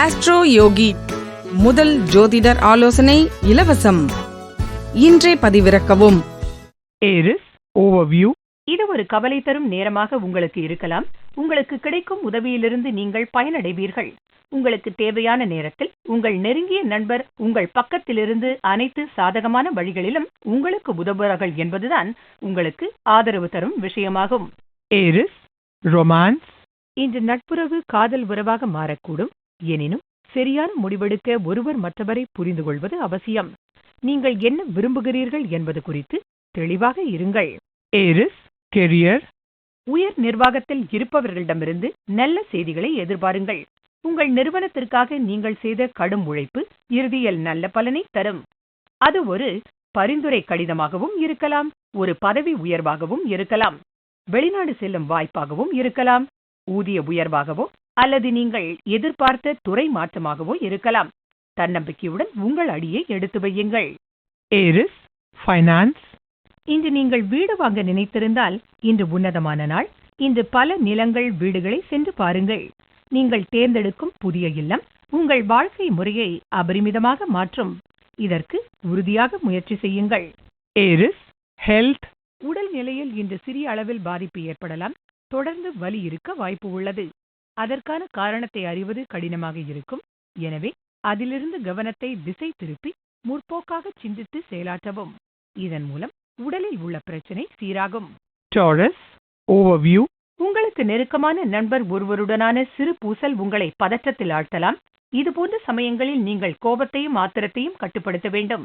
Astro யோகி முதல் ஜோதிடர் ஆலோசனை இலவசம். இன்றே பதிவிறக்கவும். இது ஒரு கவலை தரும் நேரமாக உங்களுக்கு இருக்கலாம். உங்களுக்கு கிடைக்கும் உதவியிலிருந்து நீங்கள் பயனடைவீர்கள். உங்களுக்கு தேவையான நேரத்தில் உங்கள் நெருங்கிய நண்பர் உங்கள் பக்கத்திலிருந்து அனைத்து சாதகமான வழிகளிலும் உங்களுக்கு உதவுவார்கள் என்பதுதான் உங்களுக்கு ஆதரவு தரும் விஷயமாகும். ஏரிஸ் ரொமான்ஸ் இன்று நட்புறவு காதல் உறவாக மாறக்கூடும். எனினும் சரியான முடிவெடுக்க ஒருவர் மற்றவரை புரிந்து கொள்வது அவசியம். நீங்கள் என்ன விரும்புகிறீர்கள் என்பது குறித்து தெளிவாக இருங்கள். ஏரிஸ் கெரியர் உயர் நிர்வாகத்தில் இருப்பவர்களிடமிருந்து நல்ல செய்திகளை எதிர்பாருங்கள். உங்கள் நிறுவனத்திற்காக நீங்கள் செய்த கடும் உழைப்பு இறுதியில் நல்ல பலனை தரும். அது ஒரு பரிந்துரை கடிதமாகவும் இருக்கலாம் ஒரு பதவி உயர்வாகவும் இருக்கலாம். வெளிநாடு செல்லும் வாய்ப்பாகவும் இருக்கலாம் ஊதிய உயர்வாகவோ அல்லது நீங்கள் எதிர்பார்த்த துறை மாற்றமாகவோ இருக்கலாம். தன்னம்பிக்கையுடன் உங்கள் அடியை எடுத்து வையுங்கள். ஏரிஸ் ஃபைனான்ஸ் இன்று நீங்கள் வீடு வாங்க நினைத்திருந்தால் இன்று உன்னதமான நாள். இன்று பல நிலங்கள் வீடுகளை சென்று பாருங்கள். நீங்கள் தேர்ந்தெடுக்கும் புதிய இல்லம் உங்கள் வாழ்க்கை முறையை அபரிமிதமாக மாற்றும். இதற்கு உறுதியாக முயற்சி செய்யுங்கள். ஏரிஸ் ஹெல்த் உடல் நிலையில் இன்று சிறிய அளவில் பாதிப்பு ஏற்படலாம். தொடர்ந்து வலி இருக்க வாய்ப்பு உள்ளது. அதற்கான காரணத்தை அறிவது கடினமாக இருக்கும். எனவே அதிலிருந்து கவனத்தை திசை திருப்பி முற்போக்காக சிந்தித்து செயலாற்றவும். இதன் மூலம் உடலில் உள்ள பிரச்சனை சீராகும். டாரஸ் ஓவர்வியூ உங்களுக்கு நெருக்கமான நண்பர் ஒருவருடனான சிறு பூசல் உங்களை பதற்றத்தில் ஆழ்த்தலாம். இதுபோன்ற சமயங்களில் நீங்கள் கோபத்தையும் ஆத்திரத்தையும் கட்டுப்படுத்த வேண்டும்.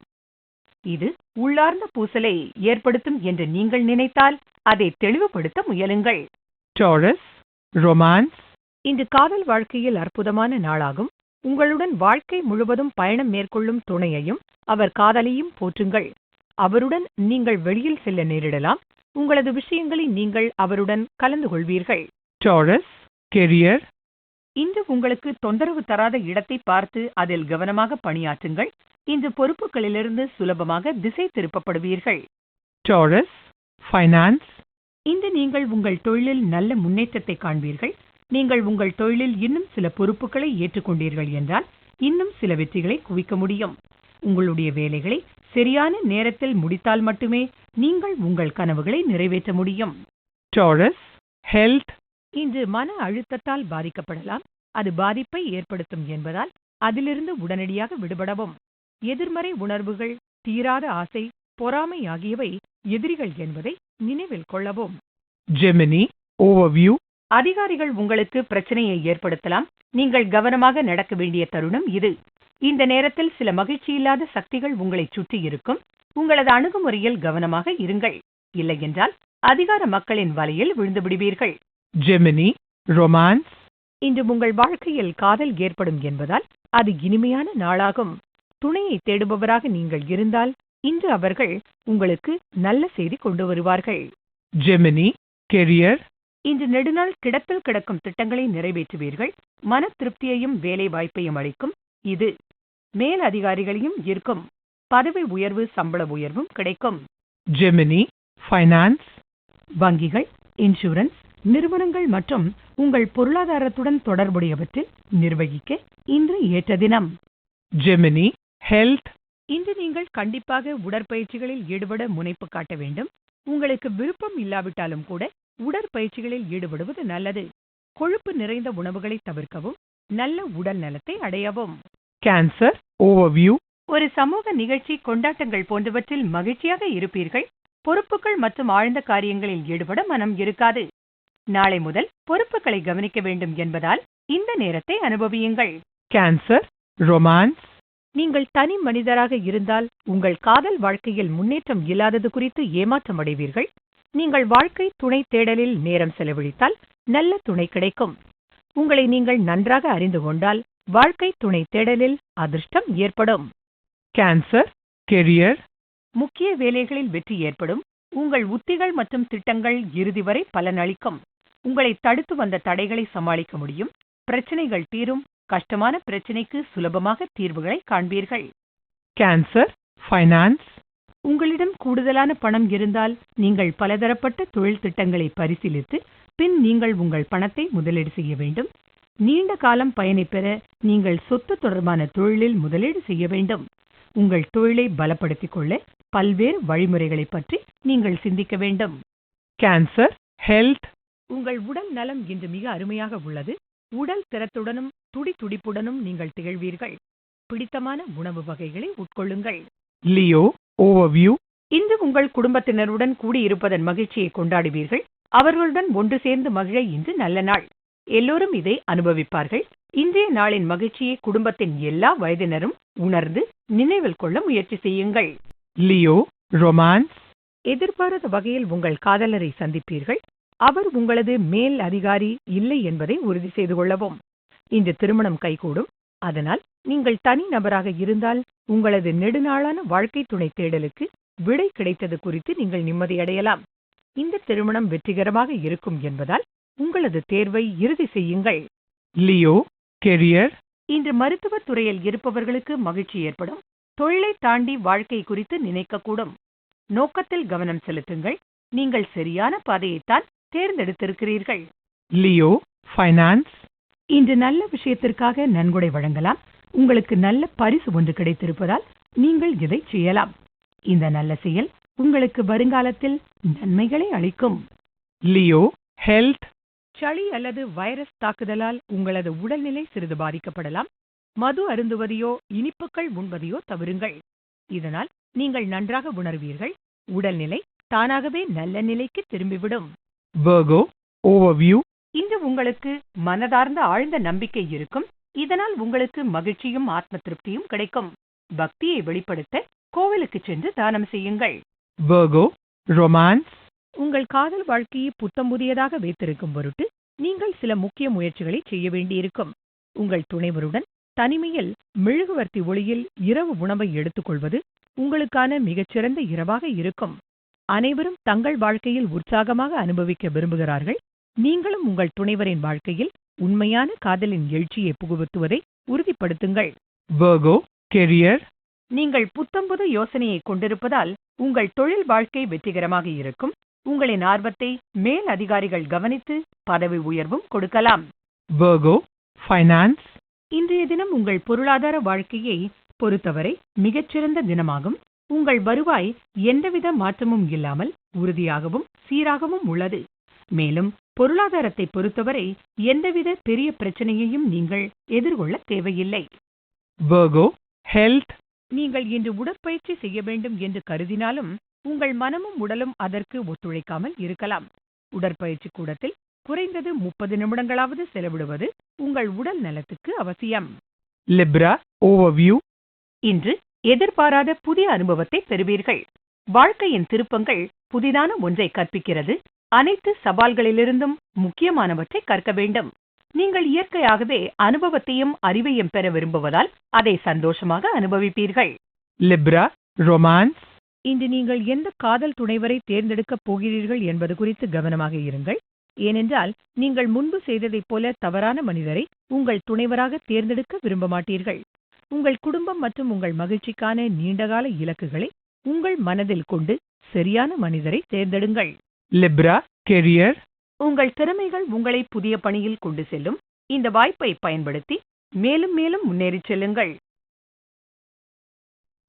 இது உள்ளார்ந்த பூசலை ஏற்படுத்தும் என்று நீங்கள் நினைத்தால் அதை தெளிவுபடுத்த முயலுங்கள். டாரஸ் ரொமான்ஸ் இன்று காதல் வாழ்க்கையில் அற்புதமான நாளாகும். உங்களுடன் வாழ்க்கை முழுவதும் பயணம் மேற்கொள்ளும் துணையையும் அவர் காதலையும் போற்றுங்கள். அவருடன் நீங்கள் வெளியில் செல்ல நேரிடலாம். உங்களது விஷயங்களை நீங்கள் அவருடன் கலந்து கொள்வீர்கள். டாரஸ் கெரியர் இன்று உங்களுக்கு தொந்தரவு தராத இடத்தை பார்த்து அதில் கவனமாக பணியாற்றுங்கள். இன்று பொறுப்புகளிலிருந்து சுலபமாக திசை திருப்பப்படுவீர்கள். டாரஸ் ஃபைனான்ஸ் இன்று நீங்கள் உங்கள் தொழிலில் நல்ல முன்னேற்றத்தை காண்பீர்கள். நீங்கள் உங்கள் தொழிலில் இன்னும் சில பொறுப்புகளை ஏற்றுக்கொண்டீர்கள் என்றால் இன்னும் சில வெற்றிகளை குவிக்க முடியும். உங்களுடைய வேலைகளை சரியான நேரத்தில் முடித்தால் மட்டுமே நீங்கள் உங்கள் கனவுகளை நிறைவேற்ற முடியும். டாரஸ் ஹெல்த் இன்று மன அழுத்தத்தால் பாதிக்கப்படலாம். அது பாதிப்பை ஏற்படுத்தும் என்பதால் அதிலிருந்து உடனடியாக விடுபடவும். எதிர்மறை உணர்வுகள் தீராத ஆசை பொறாமை ஆகியவை எதிரிகள் என்பதை நினைவில் கொள்ளவும். ஜெமினி ஓவர்வியூ அதிகாரிகள் உங்களுக்கு பிரச்சனையை ஏற்படுத்தலாம். நீங்கள் கவனமாக நடக்க வேண்டிய தருணம் இது. இந்த நேரத்தில் சில மகிழ்ச்சியில்லாத சக்திகள் உங்களைச் சுற்றி இருக்கும். உங்களது அணுகுமுறையில் கவனமாக இருங்கள். இல்லையென்றால் அதிகார மக்களின் வலையில் விழுந்து விடுவீர்கள். ஜெமினி ரொமான்ஸ் இன்று உங்கள் வாழ்க்கையில் காதல் ஏற்படும் என்பதால் அது இனிமையான நாளாகும். துணையை தேடுபவராக நீங்கள் இருந்தால் இன்று அவர்கள் உங்களுக்கு நல்ல செய்தி கொண்டு வருவார்கள். ஜெமினி கெரியர் இன்று நெடுநாள் கிடப்பில் கிடக்கும் திட்டங்களை நிறைவேற்றுவீர்கள். மன திருப்தியையும் வேலை வாய்ப்பையும் அளிக்கும். இது மேல் அதிகாரிகளையும் ஈர்க்கும். பதவி உயர்வு சம்பள உயர்வும் கிடைக்கும். ஜெமினி ஃபைனான்ஸ் வங்கிகள் இன்சூரன்ஸ் நிறுவனங்கள் மற்றும் உங்கள் பொருளாதாரத்துடன் தொடர்புடையவற்றில் நிர்வகிக்க இன்று ஏற்ற தினம். ஜெமினி ஹெல்த் இன்று நீங்கள் கண்டிப்பாக உடற்பயிற்சிகளில் ஈடுபட முனைப்பு காட்ட வேண்டும். உங்களுக்கு விருப்பம் இல்லாவிட்டாலும் கூட உடற்பயிற்சிகளில் ஈடுபடுவது நல்லது. கொழுப்பு நிறைந்த உணவுகளை தவிர்க்கவும் நல்ல உடல் நலத்தை அடையவும். கேன்சர் ஓவர்வியூ ஒரு சமூக நிகழ்ச்சி கொண்டாட்டங்கள் போன்றவற்றில் மகிழ்ச்சியாக இருப்பீர்கள். பொறுப்புகள் மற்றும் ஆழ்ந்த காரியங்களில் ஈடுபட மனம் இருக்காது. நாளை முதல் பொறுப்புகளை கவனிக்க வேண்டும் என்பதால் இந்த நேரத்தை அனுபவியுங்கள். கேன்சர் ரொமான்ஸ் நீங்கள் தனி மனிதராக இருந்தால் உங்கள் காதல் வாழ்க்கையில் முன்னேற்றம் இல்லாதது குறித்து ஏமாற்றம் அடைவீர்கள். நீங்கள் வாழ்க்கை துணை தேடலில் நேரம் செலவழித்தால் நல்ல துணை கிடைக்கும். உங்களை நீங்கள் நன்றாக அறிந்து கொண்டால் வாழ்க்கை துணை தேடலில் அதிர்ஷ்டம் ஏற்படும். கேன்சர் கெரியர் முக்கிய வேலைகளில் வெற்றி ஏற்படும். உங்கள் உத்திகள் மற்றும் திட்டங்கள் இறுதி வரை பலனளிக்கும். உங்களை தடுத்து வந்த தடைகளை சமாளிக்க முடியும். பிரச்சனைகள் தீரும். கஷ்டமான பிரச்சனைக்கு சுலபமாக தீர்வுகளை காண்பீர்கள். கேன்சர் ஃபைனான்ஸ் உங்களிடம் கூடுதலான பணம் இருந்தால் நீங்கள் பலதரப்பட்ட தொழில் திட்டங்களை பரிசீலித்து பின் நீங்கள் உங்கள் பணத்தை முதலீடு செய்ய வேண்டும். நீண்ட காலம் பயனை பெற நீங்கள் சொத்து தொடர்பான தொழிலில் முதலீடு செய்ய வேண்டும். உங்கள் தொழிலை பலப்படுத்திக் கொள்ள பல்வேறு வழிமுறைகளைப் பற்றி நீங்கள் சிந்திக்க வேண்டும். Cancer, health, உங்கள் உடல் நலம் இன்று மிக அருமையாக உள்ளது. உடல் திறத்துடனும் துடி துடிப்புடனும் நீங்கள் திகழ்வீர்கள். பிடித்தமான உணவு வகைகளை உட்கொள்ளுங்கள். Leo, overview, இன்று உங்கள் குடும்பத்தினருடன் கூடியிருப்பதன் மகிழ்ச்சியை கொண்டாடுவீர்கள். அவர்களுடன் ஒன்று சேர்ந்து மகிழ இன்று நல்ல நாள். எல்லோரும் இதை அனுபவிப்பார்கள். இன்றைய நாளின் மகிழ்ச்சியை குடும்பத்தின் எல்லா வயதினரும் உணர்ந்து நினைவில் கொள்ள முயற்சி செய்யுங்கள். Leo, romance, எதிர்பாராத வகையில் உங்கள் காதலரை சந்திப்பீர்கள். அவர் உங்களது மேல் அதிகாரி இல்லை என்பதை உறுதி செய்து கொள்ளவும். இன்று திருமணம் கைகூடும். அதனால் நீங்கள் தனி நபராக இருந்தால் உங்களது நெடுநாளான வாழ்க்கை துணை தேடலுக்கு விடை கிடைத்தது குறித்து நீங்கள் நிம்மதியடையலாம் இந்த திருமணம் வெற்றிகரமாக இருக்கும் என்பதால் உங்களது தேர்வை இறுதி செய்யுங்கள். Leo, career, இன்று மருத்துவத் துறையில் இருப்பவர்களுக்கு மகிழ்ச்சி ஏற்படும். தொழிலை தாண்டி வாழ்க்கை குறித்து நினைக்கக்கூடும். நோக்கத்தில் கவனம் செலுத்துங்கள். நீங்கள் சரியான பாதையைத்தான் தேர்ந்தெடுத்திருக்கிறீர்கள். Leo, finance, இன்று நல்ல விஷயத்திற்காக நன்கொடை வழங்கலாம். உங்களுக்கு நல்ல பரிசு ஒன்று கிடைத்திருப்பதால் நீங்கள் இதை செய்யலாம். இந்த நல்ல செயல் உங்களுக்கு வருங்காலத்தில் நன்மைகளை அளிக்கும். Leo, health, சளி அல்லது வைரஸ் தாக்குதலால் உங்களது உடல்நிலை சிறிது பாதிக்கப்படலாம். மது அருந்துவதையோ இனிப்புகள் உண்பதையோ தவிருங்கள். இதனால் நீங்கள் நன்றாக உணர்வீர்கள். உடல்நிலை தானாகவே நல்ல நிலைக்கு திரும்பிவிடும். Virgo, overview, இன்று உங்களுக்கு மனதார்ந்த ஆழ்ந்த நம்பிக்கை இருக்கும். இதனால் உங்களுக்கு மகிழ்ச்சியும் ஆத்ம திருப்தியும் கிடைக்கும். பக்தியை வெளிப்படுத்த கோவிலுக்கு சென்று தானம் செய்யுங்கள். Romance, உங்கள் காதல் வாழ்க்கையை புத்தம் புதியதாக வைத்திருக்கும் பொருட்டு நீங்கள் சில முக்கிய முயற்சிகளை செய்ய வேண்டியிருக்கும். உங்கள் துணைவருடன் தனிமையில் மெழுகுவர்த்தி ஒளியில் இரவு உணவை எடுத்துக்கொள்வது உங்களுக்கான மிகச்சிறந்த இரவாக இருக்கும். அனைவரும் தங்கள் வாழ்க்கையில் உற்சாகமாக அனுபவிக்க விரும்புகிறார்கள். நீங்களும் உங்கள் துணைவரின் வாழ்க்கையில் உண்மையான காதலின் எழுச்சியை புகுத்துவதை உறுதிப்படுத்துங்கள். Virgo, career, நீங்கள் புத்தம்புது யோசனையை கொண்டிருப்பதால் உங்கள் தொழில் வாழ்க்கை வெற்றிகரமாக இருக்கும். உங்களின் ஆர்வத்தை மேல் அதிகாரிகள் கவனித்து பதவி உயர்வும் கொடுக்கலாம். Virgo, finance, இன்றைய தினம் உங்கள் பொருளாதார வாழ்க்கையை பொறுத்தவரை மிகச்சிறந்த தினமாகும். உங்கள் வருவாய் எந்தவித மாற்றமும் இல்லாமல் உறுதியாகவும் சீராகவும் உள்ளது. மேலும் பொருளாதாரத்தை பொறுத்தவரை எந்தவித பெரிய பிரச்சனையையும் நீங்கள் எதிர்கொள்ள தேவையில்லை. Virgo, health, நீங்கள் இன்று உடற்பயிற்சி செய்ய வேண்டும் என்று கருதினாலும் உங்கள் மனமும் உடலும் அதற்கு ஒத்துழைக்காமல் இருக்கலாம். உடற்பயிற்சி கூடத்தில் குறைந்தது முப்பது நிமிடங்களாவது செலவிடுவது உங்கள் உடல் நலத்துக்கு அவசியம். Libra, overview, இன்று எதிர்பாராத புதிய அனுபவத்தை பெறுவீர்கள். வாழ்க்கையின் திருப்பங்கள் புதிதான ஒன்றை கற்பிக்கிறது. அனைத்து சவால்களிலிருந்தும் முக்கியமானவற்றை கற்க வேண்டும். நீங்கள் இயற்கையாகவே அனுபவத்தையும் அறிவையும் பெற விரும்புவதால் அதை சந்தோஷமாக அனுபவிப்பீர்கள். Libra, romance, இன்று நீங்கள் எந்த காதல் துணைவரை தேர்ந்தெடுக்கப் போகிறீர்கள் என்பது குறித்து கவனமாக இருங்கள். ஏனென்றால் நீங்கள் முன்பு செய்ததைப் போல தவறான மனிதரை உங்கள் துணைவராக தேர்ந்தெடுக்க விரும்ப மாட்டீர்கள் உங்கள் குடும்பம் மற்றும் உங்கள் மகிழ்ச்சிக்கான நீண்டகால இலக்குகளை உங்கள் மனதில் கொண்டு சரியான மனிதரை தேர்ந்தெடுங்கள். Libra, career, உங்கள் திறமைகள் உங்களை புதிய பணியில் கொண்டு செல்லும். இந்த வாய்ப்பை பயன்படுத்தி மேலும் மேலும் முன்னேறிச் செல்லுங்கள்.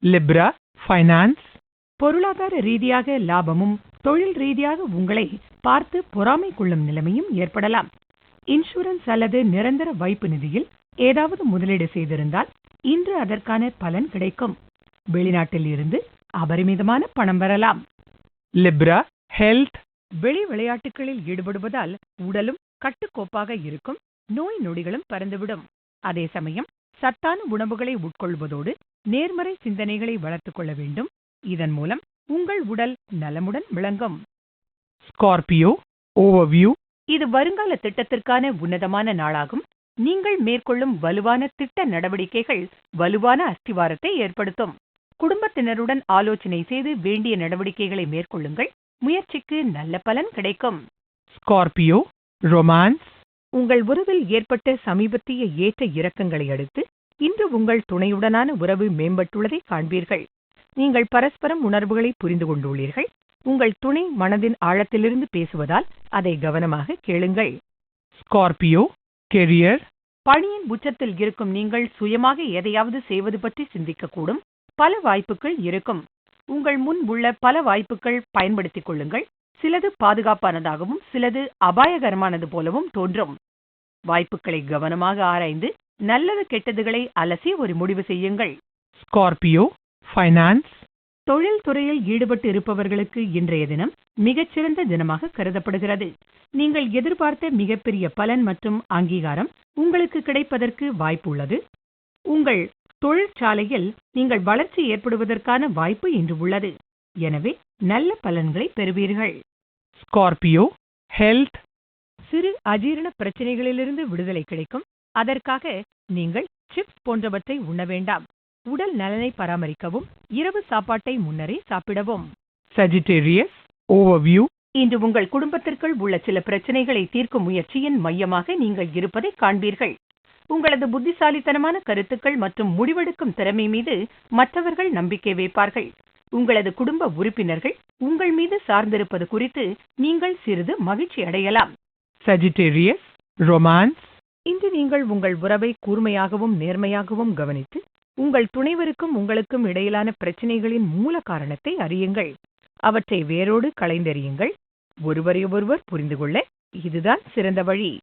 Libra, finance, பொருளாதார ரீதியாக லாபமும் தொழில் ரீதியாக உங்களை பார்த்து பொறாமை கொள்ளும் நிலைமையும் ஏற்படலாம். இன்சூரன்ஸ் அல்லது நிரந்தர வைப்பு நிதியில் ஏதாவது முதலீடு செய்திருந்தால் இன்று அதற்கான பலன் கிடைக்கும். வெளிநாட்டில் இருந்து அபரிமிதமான பணம் வரலாம். Libra, health, வெளி விளையாட்டுகளில் ஈடுபடுவதால் உடலும் கட்டுக்கோப்பாக இருக்கும் நோய் நொடிகளும் பறந்துவிடும் அதே சமயம் சத்தான உணவுகளை உட்கொள்வதோடு நேர்மறை சிந்தனைகளை வளர்த்துக் கொள்ள வேண்டும். இதன் மூலம் உங்கள் உடல் நலமுடன் விளங்கும். Scorpio, overview, இது வருங்கால திட்டத்திற்கான உன்னதமான நாளாகும். நீங்கள் மேற்கொள்ளும் வலுவான திட்ட நடவடிக்கைகள் வலுவான அஸ்திவாரத்தை ஏற்படுத்தும். குடும்பத்தினருடன் ஆலோசனை செய்து வேண்டிய நடவடிக்கைகளை மேற்கொள்ளுங்கள். முயற்சிக்கு நல்ல பலன் கிடைக்கும். Scorpio, romance, உங்கள் உறவில் ஏற்பட்ட சமீபத்திய ஏற்ற இறக்கங்களை அடுத்து இன்று உங்கள் துணையுடனான உறவு மேம்பட்டுள்ளதை காண்பீர்கள். நீங்கள் பரஸ்பரம் உணர்வுகளை புரிந்து கொண்டுள்ளீர்கள். உங்கள் துணை மனதின் ஆழத்திலிருந்து பேசுவதால் அதை கவனமாக கேளுங்கள். Scorpio, career, பணியின் உச்சத்தில் இருக்கும் நீங்கள் சுயமாக எதையாவது செய்வது பற்றி சிந்திக்கக்கூடும். பல வாய்ப்புகள் இருக்கும். உங்கள் முன் உள்ள பல வாய்ப்புகள் பயன்படுத்திக் கொள்ளுங்கள். சிலது பாதுகாப்பானதாகவும் சிலது அபாயகரமானது போலவும் தோன்றும். வாய்ப்புகளை கவனமாக ஆராய்ந்து நல்லது கெட்டதுகளை அலசி ஒரு முடிவு செய்யுங்கள். Scorpio, finance, தொழில் துறையில் ஈடுபட்டு இருப்பவர்களுக்கு இன்றைய தினம் மிகச்சிறந்த தினமாக கருதப்படுகிறது. நீங்கள் எதிர்பார்த்த மிகப்பெரிய பலன் மற்றும் அங்கீகாரம் உங்களுக்கு கிடைப்பதற்கு வாய்ப்புள்ளது. உங்கள் தொழிற்சாலையில் நீங்கள் வளர்ச்சி ஏற்படுவதற்கான வாய்ப்பு இன்று உள்ளது. எனவே நல்ல பலன்களை பெறுவீர்கள். Scorpio, health, சிறு அஜீரண பிரச்சனைகளிலிருந்து விடுதலை கிடைக்கும். அதற்காக நீங்கள் சிப்ஸ் போன்றவற்றை உண்ண வேண்டாம். உடல் நலனை பராமரிக்கவும் இரவு சாப்பாட்டை முன்னரே சாப்பிடவும். Sagittarius, overview, இன்று உங்கள் குடும்பத்திற்குள் உள்ள சில பிரச்சனைகளை தீர்க்கும் முயற்சியின் மையமாக நீங்கள் இருப்பதை காண்பீர்கள். உங்களது புத்திசாலித்தனமான கருத்துக்கள் மற்றும் முடிவெடுக்கும் திறமை மீது மற்றவர்கள் நம்பிக்கை வைப்பார்கள். உங்களது குடும்ப உறுப்பினர்கள் உங்கள் மீது சார்ந்திருப்பது குறித்து நீங்கள் சிறிது மகிழ்ச்சி அடையலாம். Sagittarius, romance, இன்று நீங்கள் உங்கள் உறவை கூர்மையாகவும் நேர்மையாகவும் கவனித்து உங்கள் துணைவருக்கும் உங்களுக்கும் இடையிலான பிரச்சனைகளின் மூல காரணத்தை அறியுங்கள். அவற்றை வேரோடு களைந்தெறியுங்கள். ஒருவரை ஒருவர் புரிந்து கொள்ள இதுதான் சிறந்த வழி.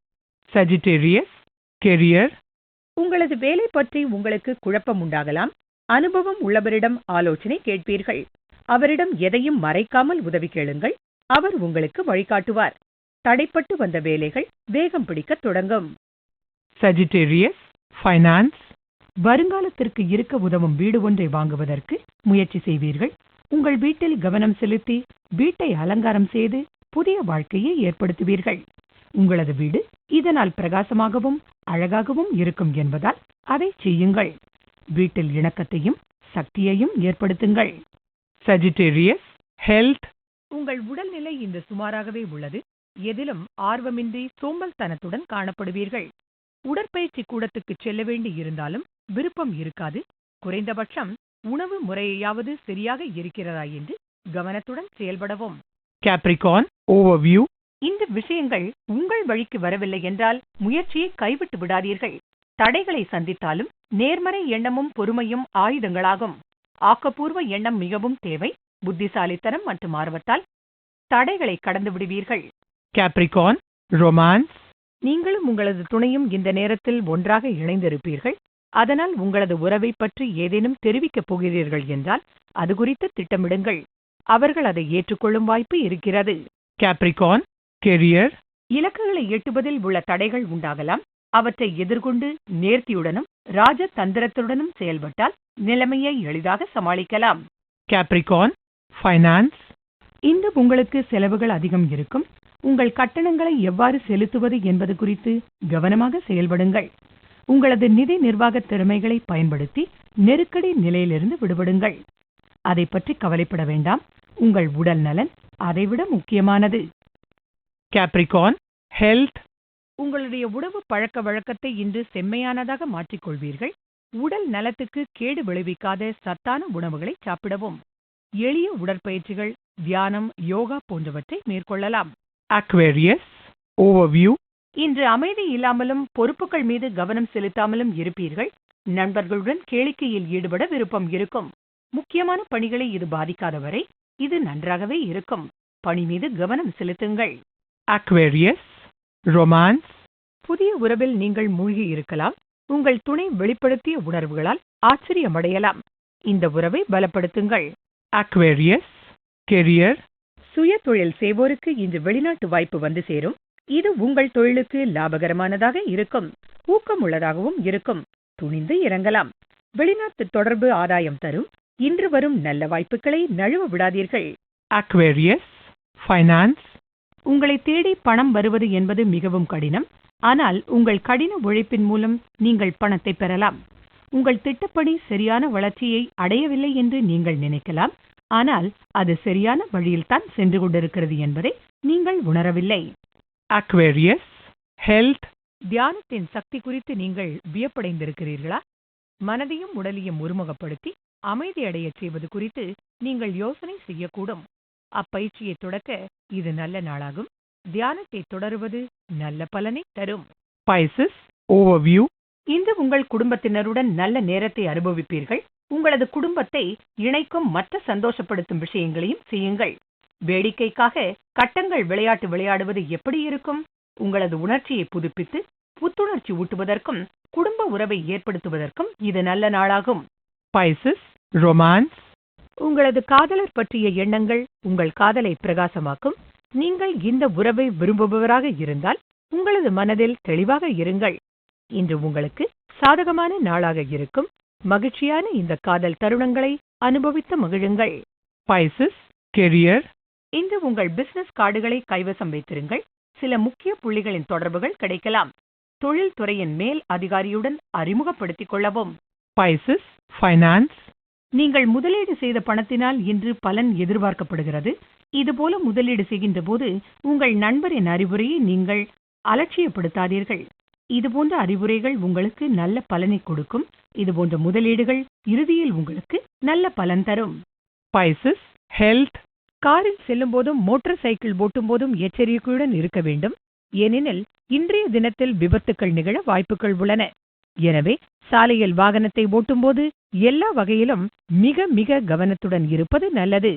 Sagittarius, career, உங்களது வேலை பற்றி உங்களுக்கு குழப்பம் உண்டாகலாம். அனுபவம் உள்ளவரிடம் ஆலோசனை கேட்பீர்கள். அவரிடம் எதையும் மறைக்காமல் உதவி கேளுங்கள். அவர் உங்களுக்கு வழிகாட்டுவார். தடைப்பட்டு வந்த வேலைகள் வேகம் பிடிக்கத் தொடங்கும். Sagittarius, finance, வருங்காலத்திற்கு இருக்க உதவும் வீடு ஒன்றை வாங்குவதற்கு முயற்சி செய்வீர்கள். உங்கள் வீட்டில் கவனம் செலுத்தி வீட்டை அலங்காரம் செய்து புதிய வாழ்க்கையை ஏற்படுத்துவீர்கள். உங்களது வீடு இதனால் பிரகாசமாகவும் அழகாகவும் இருக்கும் என்பதால் அதை செய்யுங்கள். வீட்டில் இணக்கத்தையும் சக்தியையும் ஏற்படுத்துங்கள். Sagittarius, health, உங்கள் உடல்நிலை இந்த சுமாராகவே உள்ளது. எதிலும் ஆர்வமின்றி சோம்பல்தனத்துடன் காணப்படுவீர்கள். உடற்பயிற்சி கூடத்துக்கு செல்ல வேண்டி இருந்தாலும் விருப்பம் இருக்காது. குறைந்தபட்சம் உணவு முறையாவது சரியாக இருக்கிறதா என்று கவனத்துடன் செயல்படவும். Capricorn, overview, இந்த விஷயங்கள் உங்கள் வழிக்கு வரவில்லை என்றால் முயற்சியை கைவிட்டு விடாதீர்கள். தடைகளை சந்தித்தாலும் நேர்மறை எண்ணமும் பொறுமையும் ஆயுதங்களாகும். ஆக்கப்பூர்வ எண்ணம் மிகவும் தேவை. புத்திசாலித்தனம் மற்றும் ஆர்வத்தால் தடைகளை கடந்து விடுவீர்கள். Capricorn, romance, நீங்களும் உங்களது துணையும் இந்த நேரத்தில் ஒன்றாக இணைந்திருப்பீர்கள். அதனால் உங்களது உறவை பற்றி ஏதேனும் தெரிவிக்கப் போகிறீர்கள் என்றால் அது குறித்து திட்டமிடுங்கள். அவர்கள் அதை ஏற்றுக்கொள்ளும் வாய்ப்பு இருக்கிறது. Capricorn, career, இலக்குகளை எட்டுவதில் உள்ள தடைகள் உண்டாகலாம். அவற்றை எதிர்கொண்டு நேர்த்தியுடனும் ராஜ தந்திரத்துடனும் செயல்பட்டால் நிலைமையை எளிதாக சமாளிக்கலாம். Capricorn, finance, இந்த உங்களுக்கு செலவுகள் அதிகம் இருக்கும். உங்கள் கட்டணங்களை எவ்வாறு செலுத்துவது என்பது குறித்து கவனமாக செயல்படுங்கள். உங்களது நிதி நிர்வாக திறமைகளை பயன்படுத்தி நெருக்கடி நிலையிலிருந்து விடுபடுங்கள். அதை பற்றி கவலைப்பட வேண்டாம். உங்கள் உடல் நலன் அதைவிட முக்கியமானது. Capricorn, health, உங்களுடைய உணவு பழக்க வழக்கத்தை இன்று செம்மையானதாக மாற்றிக்கொள்வீர்கள். உடல் நலத்துக்கு கேடு விளைவிக்காத சத்தான உணவுகளை சாப்பிடவும். எளிய உடற்பயிற்சிகள் தியானம் யோகா போன்றவற்றை மேற்கொள்ளலாம். Aquarius, overview, இன்று அமைதி இல்லாமலும் பொறுப்புகள் மீது கவனம் செலுத்தாமலும் இருப்பீர்கள். நண்பர்களுடன் கேளிக்கையில் ஈடுபட விருப்பம் இருக்கும். முக்கியமான பணிகளை இது பாதிக்காத வரை இது நன்றாகவே இருக்கும். பணி மீது கவனம் செலுத்துங்கள். Aquarius, romance, புதிய உறவில் நீங்கள் மூழ்கி இருக்கலாம். உங்கள் துணை வெளிப்படுத்திய உணர்வுகளால் ஆச்சரியமடையலாம். இந்த உறவை பலப்படுத்துங்கள். Aquarius, career, சுய தொழில் செய்வோருக்கு இன்று வெளிநாட்டு வாய்ப்பு வந்து சேரும். இது உங்கள் தொழிலுக்கு லாபகரமானதாக இருக்கும். ஊக்கமுள்ளதாகவும் இருக்கும். துணிந்து இறங்கலாம். வெளிநாட்டு தொடர்பு ஆதாயம் தரும். இன்று வரும் நல்ல வாய்ப்புகளை நழுவ விடாதீர்கள். Aquarius, finance, உங்களை தேடி பணம் வருவது என்பது மிகவும் கடினம். ஆனால் உங்கள் கடின உழைப்பின் மூலம் நீங்கள் பணத்தை பெறலாம். உங்கள் திட்டப்படி சரியான வளர்ச்சியை அடையவில்லை என்று நீங்கள் நினைக்கலாம். ஆனால் அது சரியான வழியில்தான் சென்று கொண்டிருக்கிறது என்பதை நீங்கள் உணரவில்லை. Aquarius, health, தியானத்தின் சக்தி குறித்து நீங்கள் வியப்படைந்திருக்கிறீர்களா? மனதையும் உடலையும் ஒருமுகப்படுத்தி அமைதியடையச் செய்வது குறித்து நீங்கள் யோசனை செய்யக்கூடும். அப்பயிற்சியை தொடக்க இது நல்ல நாளாகும். தியானத்தை தொடருவது நல்ல பலனை தரும். பைசஸ் ஓவர்வியூ இன்று உங்கள் குடும்பத்தினருடன் நல்ல நேரத்தை அனுபவிப்பீர்கள். உங்களது குடும்பத்தை இணைக்கும் மற்ற சந்தோஷப்படுத்தும் விஷயங்களையும் செய்யுங்கள். வேடிக்கைக்காக கட்டங்கள் விளையாட்டு விளையாடுவது எப்படி இருக்கும்? உங்களது உணர்ச்சியை புதுப்பித்து புத்துணர்ச்சி ஊட்டுவதற்கும் குடும்ப உறவை ஏற்படுத்துவதற்கும் இது நல்ல நாளாகும். Pisces, ரொமான்ஸ் உங்களது காதலர் பற்றிய எண்ணங்கள் உங்கள் காதலை பிரகாசமாக்கும். நீங்கள் இந்த உறவை விரும்புபவராக இருந்தால் உங்களது மனதில் தெளிவாக இருங்கள். இன்று உங்களுக்கு சாதகமான நாளாக இருக்கும். மகிழ்ச்சியான இந்த காதல் தருணங்களை அனுபவித்து மகிழுங்கள். Pisces, career, இன்று உங்கள் பிசினஸ் கார்டுகளை கைவசம் வைத்திருங்கள். சில முக்கிய புள்ளிகளின் தொடர்புகள் கிடைக்கலாம். தொழில் துறையின் மேல் அதிகாரியுடன் அறிமுகப்படுத்திக் கொள்ளவும். Pisces, finance, நீங்கள் முதலீடு செய்த பணத்தினால் இன்று பலன் எதிர்பார்க்கப்படுகிறது. இதுபோல முதலீடு செய்கின்ற போது உங்கள் நண்பரின் அறிவுரையை நீங்கள் அலட்சியப்படுத்தாதீர்கள். இதுபோன்ற அறிவுரைகள் உங்களுக்கு நல்ல பலனை கொடுக்கும். இதுபோன்ற முதலீடுகள் இறுதியில் உங்களுக்கு நல்ல பலன் தரும். Pisces, health, காரில் செல்லும் போதும் மோட்டார் சைக்கிள் ஓட்டும் போதும் எச்சரிக்கையுடன் இருக்க வேண்டும். ஏனெனில் இன்றைய தினத்தில் விபத்துக்கள் நிகழ வாய்ப்புகள் உள்ளன. எனவே சாலையில் வாகனத்தை ஓட்டும்போது எல்லா வகையிலும் மிக மிக கவனத்துடன் இருப்பது நல்லது.